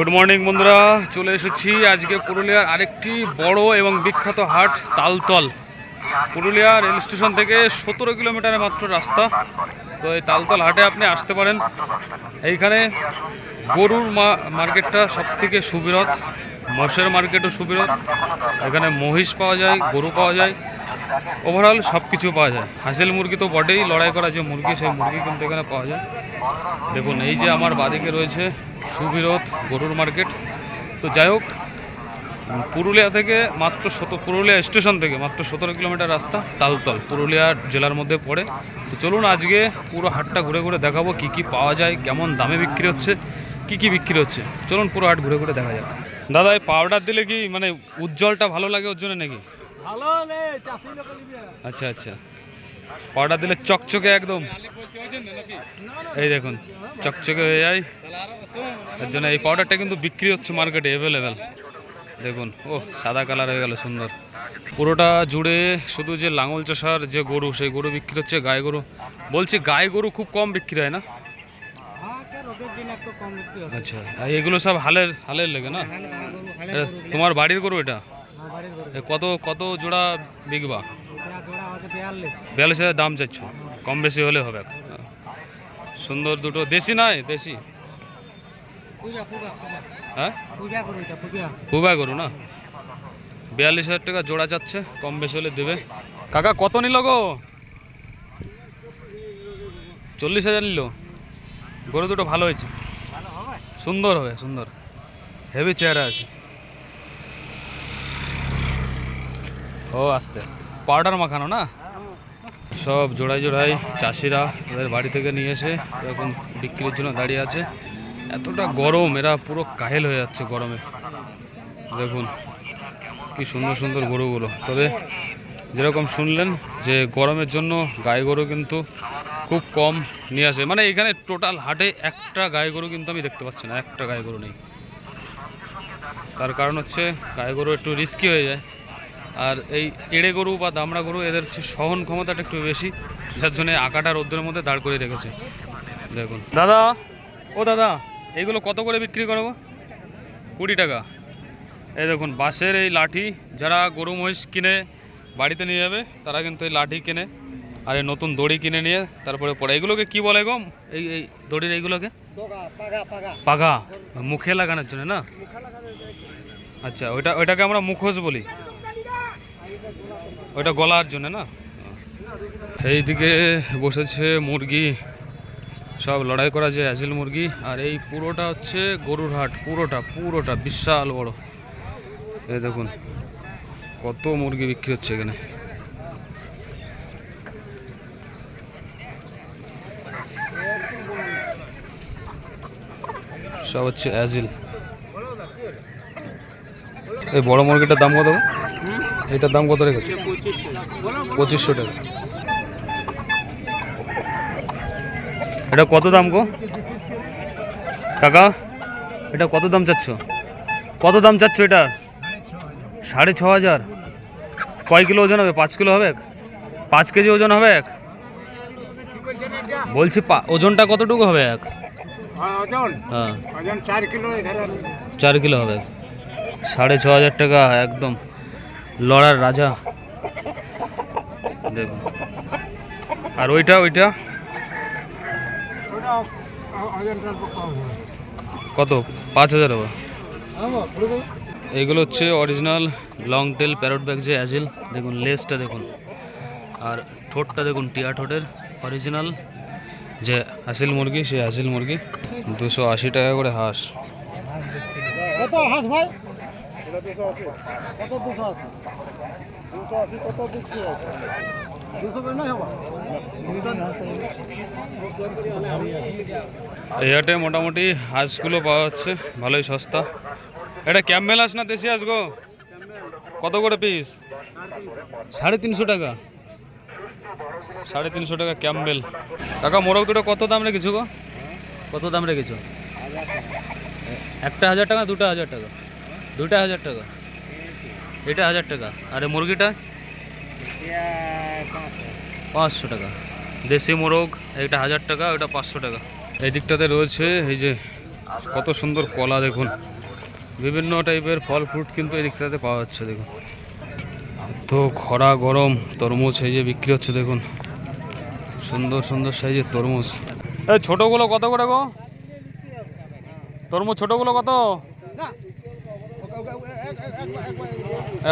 Good morning বন্ধুরা। চলে এসেছি আজকে পুরুলিয়ার আরেকটি বড় এবং বিখ্যাত হাট, তালতল। পুরুলিয়া রেল স্টেশন থেকে সতেরো কিলোমিটারের মাত্র রাস্তা। তো এই তালতল হাটে আপনি আসতে পারেন। এইখানে গরুর মার্কেটটা সব থেকে সুবিরত মোষের মার্কেটও সুবিরত এখানে মহিষ পাওয়া যায়, গরু পাওয়া যায়। ওভারঅল সব কিছু পাওয়া যায়। হাঁসেল মুরগি তো বটেই, লড়াই করা যে মুরগি, সেই মুরগি কিন্তু এখানে পাওয়া যায়। দেখুন, এই যে আমার বাদিকে রয়েছে সুবিরোধ গরুর মার্কেট। তো যাই হোক, পুরুলিয়া থেকে মাত্র সত, পুরুলিয়া স্টেশন থেকে মাত্র সতেরো কিলোমিটার রাস্তা তালতল। পুরুলিয়া জেলার মধ্যে পড়ে। তো চলুন আজকে পুরো হাটটা ঘুরে ঘুরে দেখাবো কি কি পাওয়া যায়, কেমন দামে বিক্রি হচ্ছে, কি কি বিক্রি হচ্ছে। চলুন পুরো হাট ঘুরে ঘুরে দেখা যাক। দাদা, এই পাউডার দিলে কি মানে উজ্জ্বলটা ভালো লাগে ওর জন্য নাকি? আচ্ছা আচ্ছা। পাউডার দিলে চকচকে একদম। এই দেখুন চকচকে হয়ে যায়। এর জন্য এই পাউডারটা কিন্তু বিক্রি হচ্ছে মার্কেটে অ্যাভেলেবেল দেখুন ও সাদা কালার হয়ে গেল সুন্দর। পুরোটা জুড়ে শুধু যে লাঙল চাষার যে গরু সেই গরু বিক্রি হচ্ছে গায়ে গরু। বলছি গায়ে গরু খুব কম বিক্রি হয় না? হ্যাঁ হয়। আচ্ছা এগুলো সব হালের হালের লেগে না? এটা গরু। তোমার বাড়ির গরু এটা? হ্যাঁ কত কত জোড়া বিকবা? বিয়াল্লিশ হাজার দাম চাচ্ছ কম বেশি হলে হবে সুন্দর দুটো, দেশি নয় দেশি? হ্যাঁ? পূজা গরু না? বিয়াল্লিশ হাজার টাকা জোড়া যাচ্ছে, কম বেশি হলে দেবে। কাকা, কত নিল গো? চল্লিশ হাজার নিল। গরু দুটো ভালো হয়েছে। সুন্দর হবে, সুন্দর। হেভি চেহারা আছে। ও, আস্তে আস্তে। পাউডার মাখানো না? সব জোড়াই জোড়াই চাষিরা এদের বাড়ি থেকে নিয়ে এসে এখন বিক্রির জন্য দাঁড়িয়ে আছে। এতটা গরম, এরা পুরো কাহেল হয়ে যাচ্ছে গরমে। দেখুন, কি সুন্দর সুন্দর গরুগুলো। তবে যেরকম শুনলেন যে গরমের জন্য গায়ে গরু কিন্তু খুব কম নিয়ে আসে। মানে এখানে টোটাল হাটে একটা গায়ে গরু কিন্তু আমি দেখতে পাচ্ছি না, একটা গায়ে গরু নেই। তার কারণ হচ্ছে গায়ে গরু একটু রিস্কি হয়ে যায়। আর এই এড়ে গরু বা দামড়া গরু এদের হচ্ছে সহন ক্ষমতাটা একটু বেশি যার জন্য আকাটা রোদ্রের মধ্যে দাঁড় করে রেখেছে। দেখুন। দাদা ও দাদা এইগুলো কত করে বিক্রি করব? কুড়ি টাকা। এই দেখুন বাঁশের এই লাঠি যারা গরু মহিষ কিনে বাড়িতে নিয়ে যাবে তারা কিন্তু এই লাঠি কিনে আর এই নতুন দড়ি কিনে নিয়ে তারপরে পরে। এগুলোকে কি বলে গম এই এই দড়ির এইগুলোকে? পাগা মুখে লাগানোর জন্য না? আচ্ছা ওইটা ওইটাকে আমরা মুখোশ বলি। ওইটা গলার জন্য না? এইদিকে বসেছে মুরগি। সব লড়াই করা যে অ্যাজিল মুরগি, আর এই পুরোটা হচ্ছে গরুর হাট, পুরোটা পুরোটা, বিশাল বড়। এই দেখুন, কত মুরগি বিক্রি হচ্ছে এখানে। সব হচ্ছে অ্যাজিল। এই বড় মুরগিটার দাম কত? এটার দাম কত রেখেছো? পঁচিশশো টাকা। এটা কত দাম গো? কাকা এটা কত দাম চাচ্ছ? কত দাম চাচ্ছ এটা? সাড়ে ছ হাজার। কয় কিলো ওজন হবে? পাঁচ কিলো হবে? পাঁচ কেজি ওজন হবে এক? বলছি পা- ওজনটা কতটুকু হবে এক? হ্যাঁ। চার কিলো হবে। সাড়ে ছ হাজার টাকা একদম। লড়ার রাজা। দেখুন। আর ওইটা ওইটা? কত? পাঁচ হাজার হবে। এইগুলো হচ্ছে original long tail parrot bag যে অ্যাজিল দেখুন লেসটা দেখুন। আর ঠোঁটটা দেখুন টিয়া ঠোঁটের অরিজিনাল যে হাসিল মুরগি সেই হাসিল মুরগি দুশো আশি টাকা করে হাঁস। হাঁস ভাই? কত দুশো আশি? দুশো আশি কত দুশো আশি দুশো করে নাই হবা? এই হাটে মোটামুটি হাঁসগুলো পাওয়া যাচ্ছে ভালোই সস্তা। এটা ক্যাম্বেল হাঁস না দেশি হাঁস গো? কত করে পিস সাড়ে তিনশো টাকা। সাড়ে তিনশো টাকা ক্যাম্বেল কাকা মোরগ দুটো কত দাম রেখেছো গো? কত দাম রেখেছো? একটা হাজার টাকা দুটো হাজার টাকা? দুটা হাজার টাকা। এটা হাজার টাকা। আর মুরগিটা? পাঁচশো। টাকা। দেশি মোরগ এটা হাজার টাকা ওটা পাঁচশো টাকা। এই দিকটাতে রয়েছে এই যে কত সুন্দর কলা দেখুন। বিভিন্ন টাইপের ফল ফ্রুট কিন্তু এই দিকটাতে পাওয়া যাচ্ছে দেখুন। তো খরা গরম তরমুজ এই যে বিক্রি হচ্ছে দেখুন। সুন্দর সুন্দর সাইজের তরমুজ। এই ছোটোগুলো কত করে গো? তরমুজ ছোটোগুলো কত?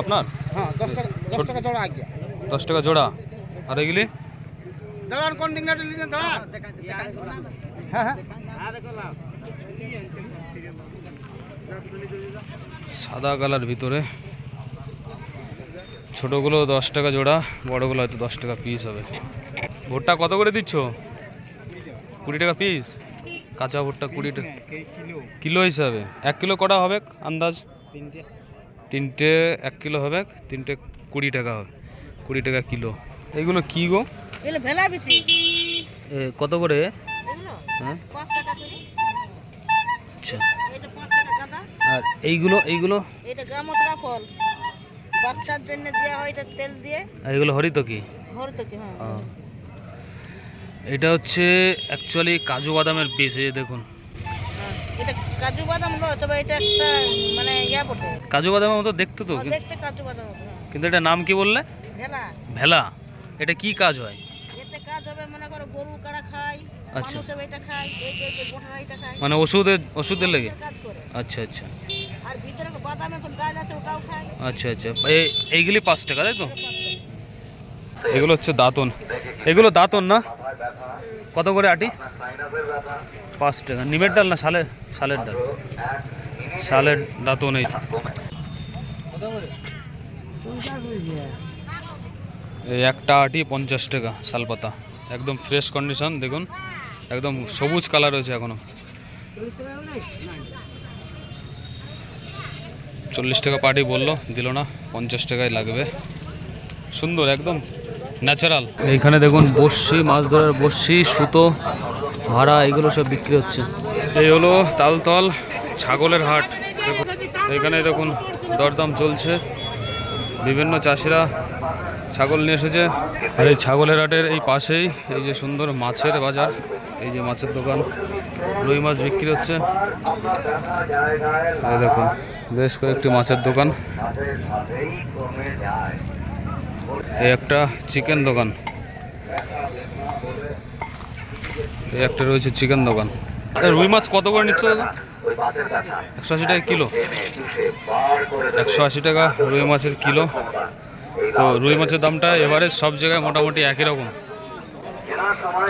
আপনার? হ্যাঁ দশ টাকা দশ টাকা জোড়া আগে। দশ টাকা জোড়া। আর এগুলি? দাঁড়ান কোন ডিংনাটি লিখে দাঁড়ান। হ্যাঁ হ্যাঁ। সাদা কালার ভিতরে। ছোটোগুলো দশ টাকা জোড়া বড়গুলো হয়তো দশ টাকা পিস হবে। ভুট্টা কত করে দিচ্ছ? কুড়ি টাকা পিস কাঁচা ভুট্টা কুড়ি টাকা কিলো হিসাবে। এক কিলো কটা হবে আন্দাজ? তিনটে। তিনটে এক কিলো হবে তিনটে কুড়ি টাকা হবে কুড়ি টাকা কিলো। এগুলো কি গো? কত করে? হ্যাঁ? আচ্ছা। আর এইগুলো এইগুলো? এটা গামতরা ফল। বাচ্চার জন্য দেওয়া হয় এটা তেল দিয়ে। আর এগুলো হরিত কি হ্যাঁ। এটা হচ্ছে অ্যাকচুয়ালি কাজু বাদামের বীজ এই দেখুন। হ্যাঁ। এটা কাজু বাদাম তবে এটা একটা মানে ইয়া বটে। কাজু বাদামের মতো দেখতে তো? হ্যাঁ, কিন্তু- দেখতে কাজু বাদাম হ্যাঁ। কিন্তু এটা নাম কি বললে? ভেলা। ভেলা। এটা কি কাজ হয়? এতে কাজ হবে মনে করো গরু কারা খায় আচ্ছা। এটা খায় এই যে গোটা এটা খায়। মানে ওষুধের ওষুধের লেগে? আচ্ছা আচ্ছা। আর ভিতরে বাদাম এখন গাছ আছে ওটাও খায়। আচ্ছা আচ্ছা। এই- এইগুলি পাঁচ টাকা তাই তো? এগুলো হচ্ছে দাঁতন। এগুলো দাঁতন না? কত করে আটি? পাঁচ টাকা নিমের ডাল না সালের সালের ডাল? সালের দাঁতন এই এই একটা আটি পঞ্চাশ টাকা শালপাতা একদম ফ্রেশ কন্ডিশন দেখুন। একদম সবুজ কালার রয়েছে এখনও। চল্লিশ টাকা পার্টি বলল, দিল না, পঞ্চাশ টাকায় লাগবে। সুন্দর, একদম ন্যাচারাল এইখানে দেখুন বড়শি, মাছ ধরার বড়শি, সুতো ভাড়া, এগুলো সব বিক্রি হচ্ছে। এই হলো তালতল, ছাগলের হাট। এখানে দেখুন, দরদাম চলছে। বিভিন্ন চাষিরা ছাগল নিয়ে এসেছে। আর এই ছাগলের হাটের এই পাশেই এই যে সুন্দর মাছের বাজার, এই যে মাছের দোকান, রুই মাছ বিক্রি হচ্ছে। দেখুন, বেশ কয়েকটি মাছের দোকান। এই একটা চিকেন দোকান। এই একটা রয়েছে চিকেন দোকান। রুই মাছ কত করে নিচ্ছ দাদা? একশো আশি টাকা কিলো। একশো আশি টাকা রুই মাছের কিলো। তো রুই মাছের দামটা এবারে সব জায়গায় মোটামুটি একই রকম।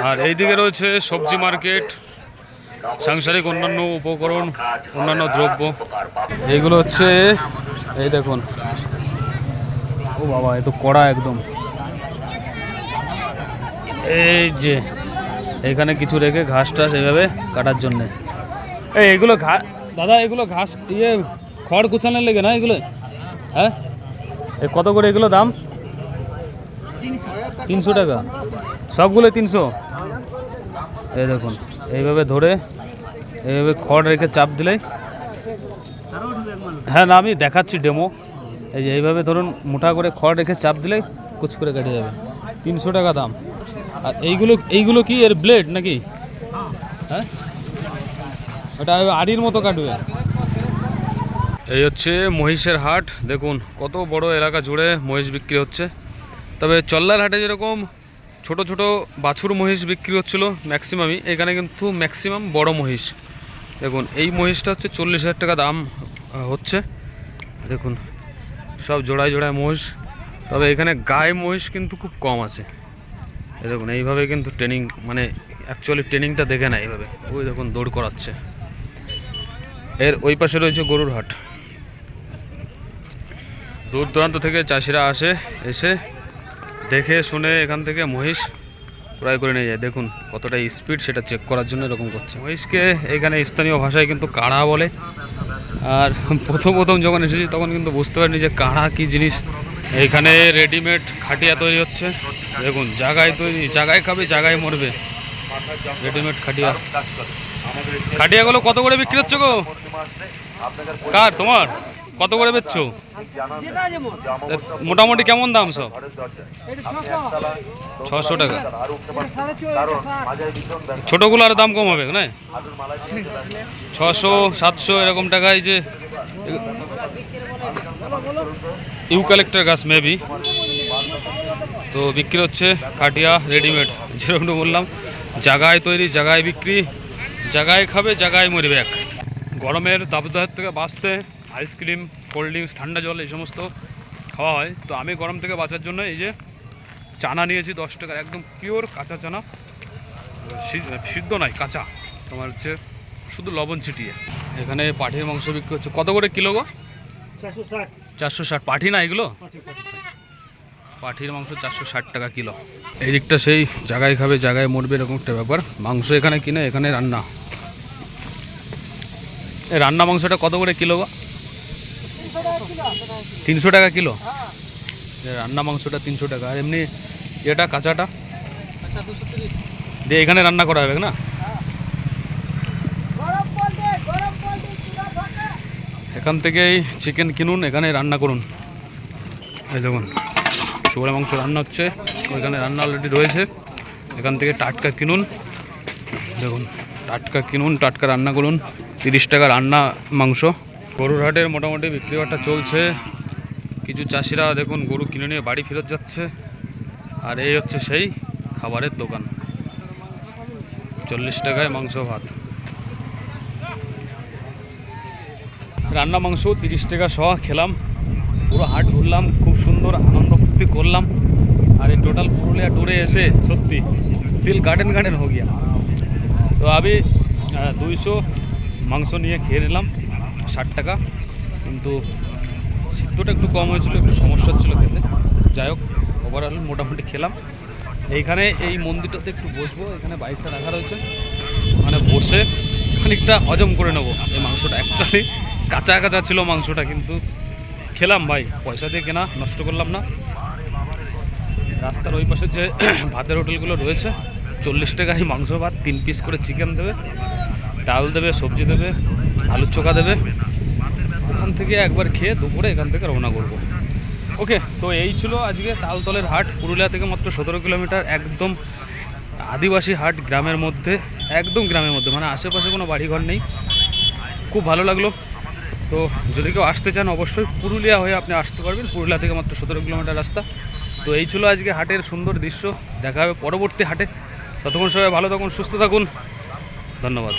আর এইদিকে রয়েছে সবজি মার্কেট, সাংসারিক অন্যান্য উপকরণ, অন্যান্য দ্রব্য। এইগুলো হচ্ছে, এই দেখুন। ও বাবা, এ তো কড়া একদম। এই যে এখানে কিছু রেখে ঘাস টাস এইভাবে কাটার জন্যে। এই, এগুলো ঘা, দাদা, এগুলো ঘাস ইয়ে খড় কুচানোর লেগে না এগুলো? হ্যাঁ? এ, কত করে এগুলো দাম? তিনশো টাকা। সবগুলো তিনশো? এই দেখুন, এইভাবে ধরে, এইভাবে খড় রেখে চাপ দিলেই। হ্যাঁ না, আমি দেখাচ্ছি ডেমো। এই যে এইভাবে ধরুন মোটা করে খড় রেখে চাপ দিলে কুচ করে কেটে যাবে। তিনশো টাকা দাম। আর এইগুলো এইগুলো কি এর ব্লেড নাকি? হ্যাঁ? ওটা আড়ির মতো কাটবে। এই হচ্ছে মহিষের হাট, দেখুন কত বড় এলাকা জুড়ে মহিষ বিক্রি হচ্ছে। তবে চল্লার হাটে যেরকম ছোট ছোট বাছুর মহিষ বিক্রি হচ্ছিল ম্যাক্সিমামই এখানে কিন্তু ম্যাক্সিমাম বড় মহিষ। দেখুন, এই মহিষটা হচ্ছে চল্লিশ হাজার টাকা দাম হচ্ছে। দেখুন, সব জোড়ায় জোড়ায় মহিষ। তবে এখানে গায়ে মহিষ কিন্তু খুব কম আছে। দেখুন, এইভাবে কিন্তু ট্রেনিং মানে অ্যাকচুয়ালি ট্রেনিংটা দেখে না এইভাবে। ওই দেখুন, দৌড় করাচ্ছে। এর ওই পাশে রয়েছে গরুর হাট। দূর দূরান্ত থেকে চাষিরা আসে, এসে দেখে, শুনে এখান থেকে মহিষ ক্রয় করে নিয়ে যায়। দেখুন, কতটা স্পিড সেটা চেক করার জন্য এরকম করছে। মহিষকে এখানে স্থানীয় ভাষায় কিন্তু কাড়া বলে। আর প্রথম প্রথম যখন এসেছি, তখন কিন্তু বুঝতে পারিনি যে কাড়া কী জিনিস। এইখানে রেডিমেড খাটিয়া তৈরি হচ্ছে। দেখুন জায়গায় তৈরি জায়গায় খাবে জায়গায় মরবে। রেডিমেড খাটিয়া। খাটিয়াগুলো কত করে বিক্রি হচ্ছে গো? কার, তোমার? কত করে বেচছো? মোটামুটি কেমন দাম সব? ছশো টাকা। চো ছোটোগুলোর দাম কম হবে, না? ছশো, সাতশো এরকম টাকায় যে ইউক্যালেক্টার গাছ মেবি তো বিক্রি হচ্ছে কাটিয়া রেডিমেড যেরকম বললাম। জাগায় তৈরি, জাগায় বিক্রি, জাগায় খাবে, জাগায় মরবে এক। গরমের তাপদাহের থেকে বাঁচতে আইসক্রিম কোল্ড ড্রিঙ্কস ঠান্ডা জল, এই সমস্ত খাওয়া হয়। তো আমি গরম থেকে বাঁচার জন্য এই যে চানা নিয়েছি, দশ টাকার, একদম পিওর কাঁচা চানা। সিদ্ধ নয়, কাঁচা। তোমার হচ্ছে শুধু লবণ ছিটিয়ে। এখানে পাঠির মাংস বিক্রি হচ্ছে। কত করে কিলো গো? চারশো ষাট। পাঠি না এগুলো? পাঠির মাংস চারশো ষাট টাকা কিলো। এই দিকটা সেই জায়গায় খাবে জায়গায় মরবে এরকম একটা ব্যাপার। মাংস এখানে কিনে এখানে রান্না। রান্না মাংসটা কত করে কিলো গো? তিনশো টাকা কিলো? রান্না মাংসটা তিনশো টাকা। আর এমনি এটা কাঁচাটা? দিয়ে এখানে রান্না করা হবে না গরম পড়বে গরম পড়বে চুলা ফাটা এখান থেকেই চিকেন কিনুন, এখানে রান্না করুন। এই দেখুন শুয়োরের মাংস রান্না হচ্ছে, ওইখানে রান্না অলরেডি রয়েছে। এখান থেকে টাটকা কিনুন, দেখুন, টাটকা কিনুন, টাটকা রান্না করুন। তিরিশ টাকা রান্না মাংস। গরুর হাটের মোটামুটি বিক্রি বাট্টা চলছে। কিছু চাষিরা দেখুন, গরু কিনে নিয়ে বাড়ি ফেরত যাচ্ছে। আর এই হচ্ছে সেই খাবারের দোকান। চল্লিশ টাকায় মাংস ভাত। রান্না মাংস, তিরিশ টাকা শ খেলাম। পুরো হাট ঘুরলাম, খুব সুন্দর আনন্দ ফুর্তি করলাম। আর এই টোটাল পুরুলিয়া ট্যুরে এসে সত্যি দিল গার্ডেন গার্ডেন হো গিয়া। তো আমি দুইশো মাংস নিয়ে খেয়ে নিলাম, ষাট টাকা। কিন্তু সিদ্ধটা একটু কম হয়েছিল, একটু সমস্যা ছিল খেতে। যাই হোক ওভারঅল মোটামুটি খেলাম। এইখানে এই মন্দিরটাতে একটু বসবো, এখানে বাইকটা রাখা রয়েছে। ওখানে বসে খানিকটা হজম করে নেব এই মাংসটা অ্যাকচুয়ালি কাঁচা কাঁচা ছিল মাংসটা কিন্তু। খেলাম ভাই, পয়সা দিয়ে কেনা, নষ্ট করলাম না। রাস্তার ওই পাশে যে ভাতের হোটেলগুলো রয়েছে, চল্লিশ টাকায় মাংস ভাত, তিন পিস করে চিকেন দেবে, ডাল দেবে, সবজি দেবে, আলুর চোখা দেবে। ওখান থেকে একবার খেয়ে দুপুরে এখান থেকে রওনা করব। ওকে, তো এই ছিল আজকে তালতলের হাট, পুরুলিয়া থেকে মাত্র সতেরো কিলোমিটার, একদম আদিবাসী হাট গ্রামের মধ্যে, একদম গ্রামের মধ্যে মানে আশেপাশে কোনো বাড়িঘর নেই। খুব ভালো লাগল। তো যদি কেউ আসতে চান, অবশ্যই পুরুলিয়া হয়ে আপনি আসতে পারবেন। পুরুলিয়া থেকে মাত্র সতেরো কিলোমিটার রাস্তা। তো এই ছিল আজকে হাটের সুন্দর দৃশ্য। দেখা হবে পরবর্তী হাটে। ততক্ষণ সবাই ভালো থাকুন, সুস্থ থাকুন। ধন্যবাদ।